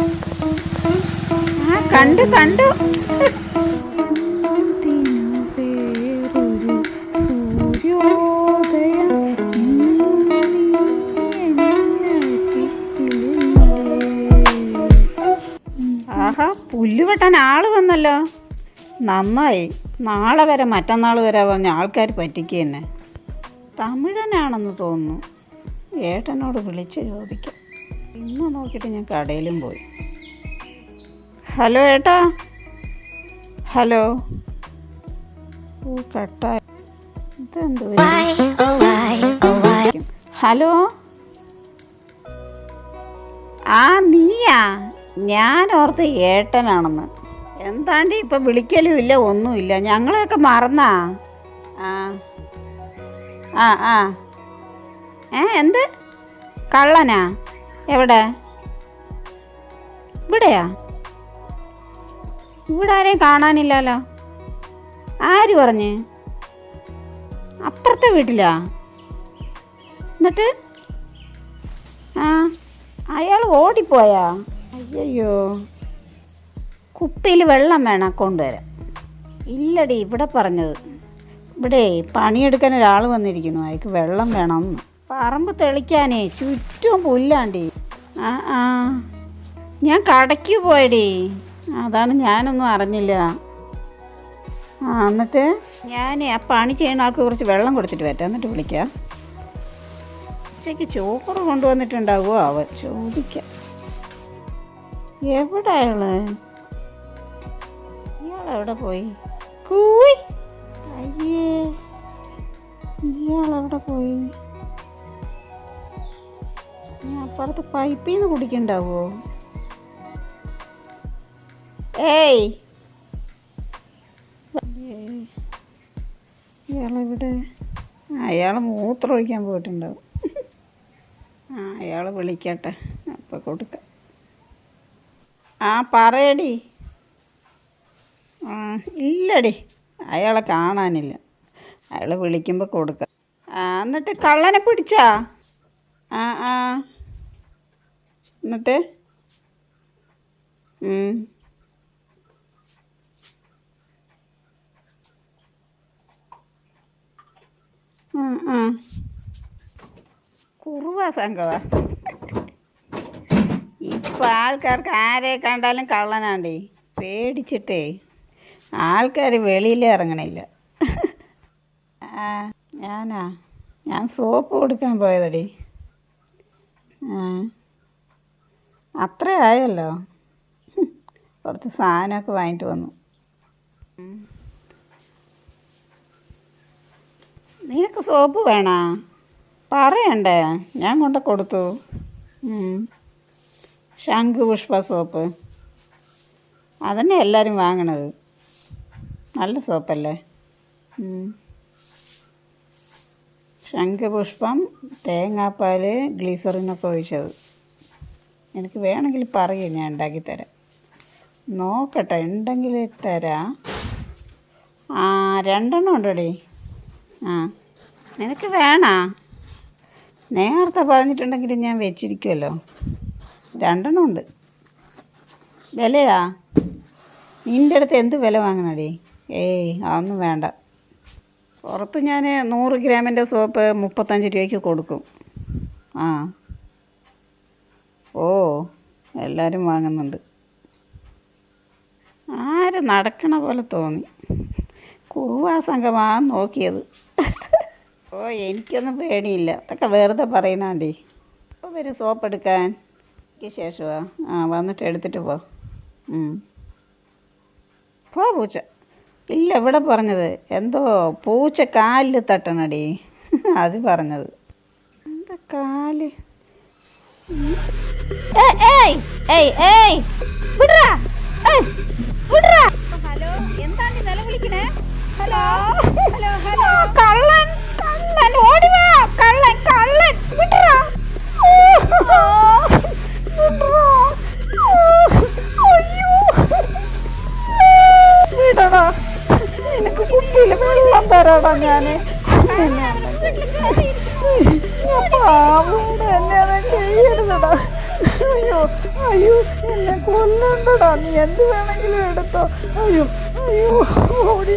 ആ കണ്ടു കണ്ടു. ആഹാ പുല്ല് വെട്ടാൻ ആൾ വന്നല്ലോ. നന്നായി. നാളെ വരെ മറ്റന്നാൾ വരെ പറഞ്ഞ ആൾക്കാർ പറ്റിക്കുക തന്നെ തമിഴനാണെന്ന് തോന്നുന്നു. ഏട്ടനോട് വിളിച്ച് ചോദിക്കാം. ഇന്ന് നോക്കിയിട്ട് ഞാൻ കടയിലും പോയി. ഹലോ ഏട്ടാ. ഹലോ. ഓ ഹലോ. ആ നീയാ. ഞാൻ ഓർത്ത് ഏട്ടനാണെന്ന്. എന്താണ്ട് ഇപ്പം വിളിക്കലും ഇല്ല ഒന്നുമില്ല ഞങ്ങളെയൊക്കെ മറന്നാ? ആ. ആ ആ. ഏ എന്ത്? കള്ളനാ? എവിടെ? ഇവിടെയാ? ഇവിടെ ആരെയും കാണാനില്ലല്ലോ. ആര് പറഞ്ഞ്? അപ്പുറത്തെ വീട്ടിലാ? എന്നിട്ട്? ആ അയാൾ ഓടിപ്പോയാ? അയ്യോ കുപ്പിയിൽ വെള്ളം വേണം കൊണ്ടുവരാൻ. ഇല്ലടി ഇവിടെ പറഞ്ഞത്. ഇവിടെ പണിയെടുക്കാൻ ഒരാൾ വന്നിരിക്കുന്നു. അയാൾക്ക് വെള്ളം വേണം. പറമ്പ് തെളിക്കാനേ ചുറ്റും പുല്ലാണ്ടി. ആ ആ. ഞാൻ കടയ്ക്ക് പോയടി. അതാണ് ഞാനൊന്നും അറിഞ്ഞില്ല. ആ എന്നിട്ട്? ഞാൻ ആ പണി ചെയ്യുന്ന ആൾക്ക് കുറച്ച് വെള്ളം കൊടുത്തിട്ട് വരാം എന്നിട്ട് വിളിക്കാം. ഉച്ചയ്ക്ക് ചോറ് കൊണ്ടുവന്നിട്ടുണ്ടാവുമോ അവ ചോദിക്കാം. എവിടെ അയാൾ ഇയാളെവിടെ പോയി? കൂയ്! അയ്യേ ഇയാളെവിടെ പോയി? അപ്പുറത്ത് പൈപ്പിൽ നിന്ന് കുടിക്കണ്ടാവോ? ഏയ്. ഇയാളിവിടെ അയാൾ മൂത്രം ഒഴിക്കാൻ പോയിട്ടുണ്ടാവും. ആ അയാൾ വിളിക്കട്ടെ. അപ്പം കൊടുക്കാം. ആ പറയടി. ആ ഇല്ലടി. അയാളെ കാണാനില്ല. അയാൾ വിളിക്കുമ്പോൾ കൊടുക്കാം. ആ എന്നിട്ട് കള്ളനെ പിടിച്ചാ? ആ ആ. എന്നിട്ട്? കുറുവ സംഘവാ. ഇപ്പം ആൾക്കാർക്ക് ആരെ കണ്ടാലും കള്ളനാണ്ടേ. പേടിച്ചിട്ടേ. ആൾക്കാർ വെളിയിൽ ഇറങ്ങണില്ല. ആ ഞാനാ. ഞാൻ സോപ്പ് കൊടുക്കാൻ പോയതടി. ആ. അത്ര ആയല്ലോ. കുറച്ച് സാധനമൊക്കെ വാങ്ങിയിട്ട് വന്നു. നിനക്ക് സോപ്പ് വേണോ? പറയണ്ടേ? ഞാൻ കൊണ്ട് കൊടുത്തു. ശംഖ് ശംഖുപുഷ്പ സോപ്പ്. അതന്നെ എല്ലാവരും വാങ്ങണത്. നല്ല സോപ്പല്ലേ. ശംഖുപുഷ്പം തേങ്ങാപ്പാൽ ഗ്ലീസറിനൊക്കെ ഒഴിച്ചത്. എനിക്ക് വേണമെങ്കിൽ പറയും ഞാൻ ഉണ്ടാക്കി തരാം. നോക്കട്ടെ ഉണ്ടെങ്കിൽ തരാം. ആ രണ്ടെണ്ണം ഉണ്ടോടി? ആ. നിനക്ക് വേണോ. നേരത്തെ പറഞ്ഞിട്ടുണ്ടെങ്കിൽ ഞാൻ വെച്ചിരിക്കുമല്ലോ രണ്ടെണ്ണം ഉണ്ട്. വിലയാ? നിന്റെ അടുത്ത് എന്ത് വില വാങ്ങണടി? ഏയ് അതൊന്നും വേണ്ട. പുറത്ത് ഞാൻ നൂറ് ഗ്രാമിന്റെ സോപ്പ് മുപ്പത്തഞ്ച് രൂപയ്ക്ക് കൊടുക്കും. ആ. ഓ എല്ലാവരും വാങ്ങുന്നുണ്ട്. ആരും നടക്കണ പോലെ തോന്നി. കുറുവാ സംഘമാണ് നോക്കിയത്. ഓ എനിക്കൊന്നും പേടിയില്ല. അതൊക്കെ വെറുതെ പറയുന്നാണ്ടി. അപ്പോൾ വരും സോപ്പ് എടുക്കാൻ. എനിക്ക് ശേഷമാ ആ വന്നിട്ട് എടുത്തിട്ട് പോ. പോ പൂച്ച. ഇല്ല ഇവിടെ പറഞ്ഞത്. എന്തോ പൂച്ച കാലിൽ തട്ടണടി. അത് പറഞ്ഞത്. എന്താ കാൽ. ഹലോ എന്താണ് നിലവിളിക്കണേ? ഹലോ? ഞാൻ. ഞാൻ പാവോട് എന്നെ അത് ചെയ്യരുതടാ. അയ്യോ അയ്യോ എന്നെ കൊല്ലണ്ടടാ. നീ എന്ത് വേണമെങ്കിലും എടുത്തോ. അയ്യോ അയ്യോ ഓടി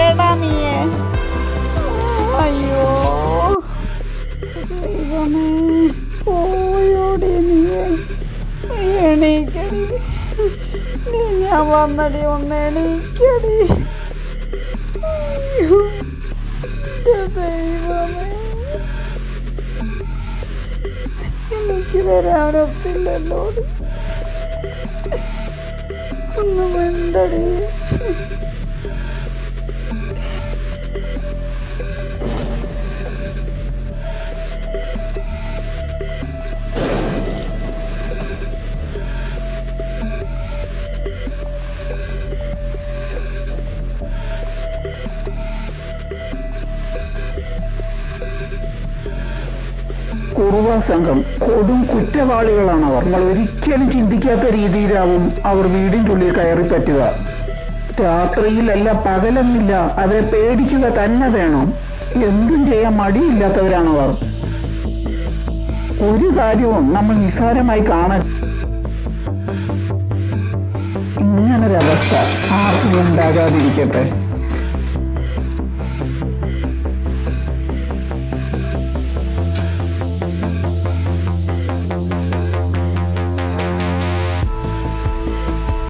അയ്യേ, എവിടെയാടാ നീ. അയ്യോ. ദൈവമേ പോയോടി നീ. എണീക്കടി. നീ ഞാൻ വന്നടി ഒന്ന് എണീക്കടി. ദൈവമേ. എനിക്ക് വരാനൊത്തില്ലല്ലോ ഒന്ന് മിണ്ടടി. കുറുവ സംഘം കൊടും കുറ്റവാളികളാണ് അവർ. നമ്മൾ ഒരിക്കലും ചിന്തിക്കാത്ത രീതിയിലാവും അവർ വീടിന്റെ ഉള്ളിൽ കയറി പറ്റുക. രാത്രിയിലല്ല പകലെന്നില്ല അവരെ പേടിക്കുക തന്നെ വേണം. എന്തും ചെയ്യാൻ മടിയില്ലാത്തവരാണ് അവർ. ഒരു കാര്യവും നമ്മൾ നിസ്സാരമായി കാണാൻ ഇങ്ങനൊരവസ്ഥ ആർക്കും ഉണ്ടാകാതിരിക്കട്ടെ.